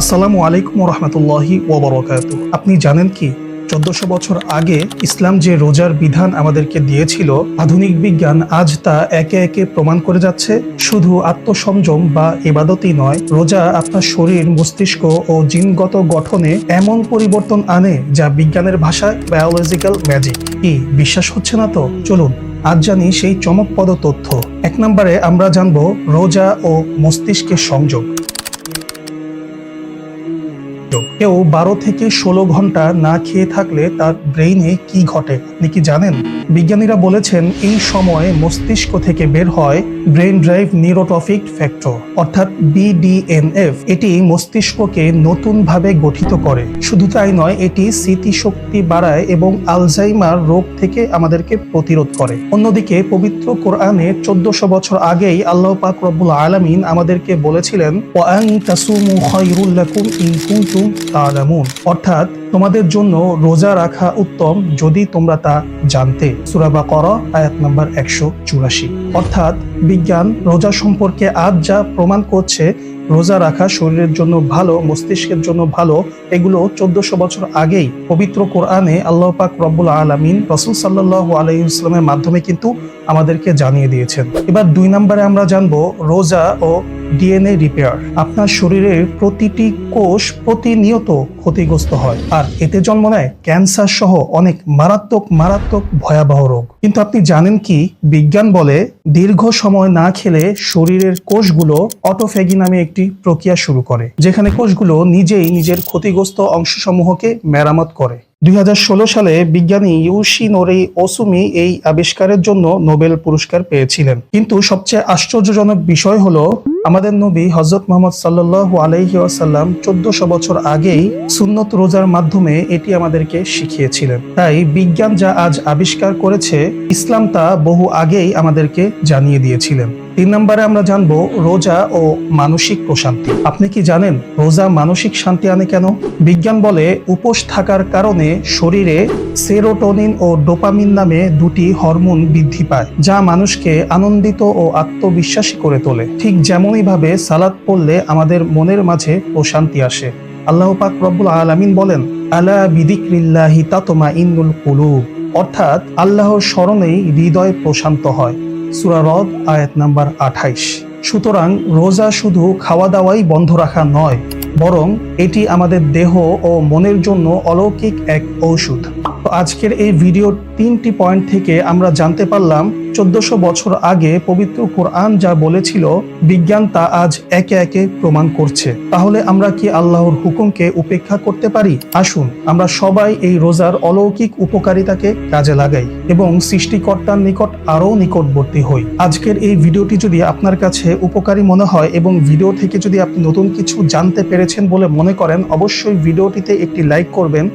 আসসালামু আলাইকুম রহমতুল্লাহি ওবরকাত। আপনি জানেন কি, চোদ্দশো বছর আগে ইসলাম যে রোজার বিধান আমাদেরকে দিয়েছিল, আধুনিক বিজ্ঞান আজ তা একে একে প্রমাণ করে যাচ্ছে। শুধু আত্মসংযম বা এবাদতই নয়, রোজা আপনার শরীর, মস্তিষ্ক ও জিনগত গঠনে এমন পরিবর্তন আনে যা বিজ্ঞানের ভাষায় বায়োলজিক্যাল ম্যাজিক কি, বিশ্বাস হচ্ছে না তো? চলুন, আজ জানি সেই চমকপদ তথ্য। এক নম্বরে আমরা জানব, রোজা ও মস্তিষ্কের সংযোগ। কেউ বারো থেকে ষোলো ঘণ্টা না খেয়ে থাকলে তার ব্রেইনে কি ঘটে, আপনি কি জানেন? বিজ্ঞানীরা বলেছেন, এই সময়ে মস্তিষ্ক থেকে বের হয় ব্রেন ড্রাইভ নিউরোট্রফিক ফ্যাক্টর, অর্থাৎ বিডিএনএফ। এটি মস্তিষ্ককে নতুনভাবে গঠিত করে। শুধু তাই নয়, এটি স্মৃতিশক্তি বাড়ায় এবং আলজাইমার রোগ থেকে আমাদেরকে প্রতিরোধ করে। অন্যদিকে, পবিত্র কোরআনে চোদ্দশো বছর আগেই আল্লাহ পাক রব্বুল আলামিন আমাদেরকে বলেছিলেন তা'লামুন। অর্থাৎ তোমাদের জন্য রোজা রাখা উত্তম যদি তোমরা তা জানতে। সুরাবা করো আয়াত নম্বর একশো চুরাশি। অর্থাৎ বিজ্ঞান রোজা সম্পর্কে আজ যা প্রমাণ করছে, রোজা রাখা শরীরের জন্য ভালো, মস্তিষ্কের জন্য ভালো, এগুলো চোদ্দশো বছর আগেই পবিত্র কোরআনে আল্লাহ পাক রব্বুল আলমিন রসুল সাল্লাহ আলাইসলামের মাধ্যমে কিন্তু আমাদেরকে জানিয়ে দিয়েছেন। এবার দুই নম্বরে আমরা জানব রোজা ও ডিএনএ রিপেয়ার। আপনার শরীরের প্রতিটি কোষ প্রতিনিয়ত ক্ষতিগ্রস্ত হয়, আর এতে জন্ম নেয় ক্যান্সার সহ অনেক মারাত্মক মারাত্মক ভয়াবহ রোগ। কিন্তু আপনি জানেন কি? বিজ্ঞান বলে দীর্ঘ সময় না খেলে শরীরের কোষগুলো অটোফেগি নামে একটি প্রক্রিয়া শুরু করে, যেখানে কোষগুলো নিজেই নিজের ক্ষতিগ্রস্ত অংশসমূহকে মেরামত করে। দুই হাজার ষোলো সালে বিজ্ঞানী ইউশি নোরি ওসুমি এই আবিষ্কারের জন্য নোবেল পুরস্কার পেয়েছিলেন। কিন্তু সবচেয়ে আশ্চর্যজনক বিষয় হলো, আমাদের নবী হজরত মোহাম্মদ সাল্লাহ আলাইহি আসাল্লাম চোদ্দশো বছর আগেই সুন্নত রোজার মাধ্যমে এটি আমাদেরকে শিখিয়েছিলেন। তাই বিজ্ঞান যা আজ আবিষ্কার করেছে, ইসলাম তা বহু আগেই আমাদেরকে জানিয়ে দিয়েছিলেন। তিন নম্বরে আমরা জানব রোজা ও মানসিক প্রশান্তি। আপনি কি জানেন রোজা মানসিক শান্তি আনে কেন? বিজ্ঞান বলে উপোস থাকার কারণে শরীরে সেরোটোনিন ও ডোপামিন নামে দুটি হরমোন বৃদ্ধি পায়, যা মানুষকে আনন্দিত ও আত্মবিশ্বাসী করে তোলে। ঠিক যেমনই ভাবে সালাদ পড়লে আমাদের মনের মাঝে প্রশান্তি আসে। আল্লাহ পাক রব্বুল আলামিন বলেন, আলা বিদিক্রিল্লাহি তাতমা ইন্নুল কুলুব। অর্থাৎ আল্লাহর স্মরণেই হৃদয় প্রশান্ত হয়। সুরা রদ, আয়াত নাম্বার আঠাইশ। সুতরাং রোজা শুধু খাওয়া দাওয়াই বন্ধ রাখা নয়, বরং এটি আমাদের দেহ ও মনের জন্য অলৌকিক এক ঔষধ। আজকের এই ভিডিওর তিনটি পয়েন্ট থেকে আমরা জানতে পারলাম চোদ্দশো বছর আগে পবিত্র কোরআন যা বলেছিল, বিজ্ঞান তা আজ একে একে প্রমাণ করছে। তাহলে আমরা কি আল্লাহর হুকুমকে উপেক্ষা করতে পারি? আসুন, আমরা সবাই এই রোজার অলৌকিক উপকারিতাকে কাজে লাগাই এবং সৃষ্টিকর্তার নিকট আরও নিকটবর্তী হই। আজকের এই ভিডিওটি যদি আপনার কাছে উপকারী মনে হয় এবং ভিডিও থেকে যদি আপনি নতুন কিছু জানতে পেরেছেন বলে মনে করেন, অবশ্যই ভিডিওটিতে একটি লাইক করবেন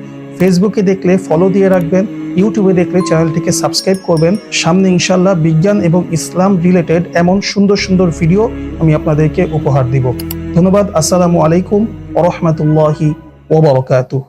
ফেসবুকে দেখলে ফলো দিয়ে রাখবেন ইউটিউবে দেখলে চ্যানেলটিকে সাবস্ক্রাইব করবেন। সামনে ইনশাল্লাহ বিজ্ঞান এবং ইসলাম রিলেটেড এমন সুন্দর সুন্দর ভিডিও আমি আপনাদেরকে উপহার দিব। ধন্যবাদ, আসসালামু আলাইকুম ওরহমতুল্লাহি ওবরকাতুহ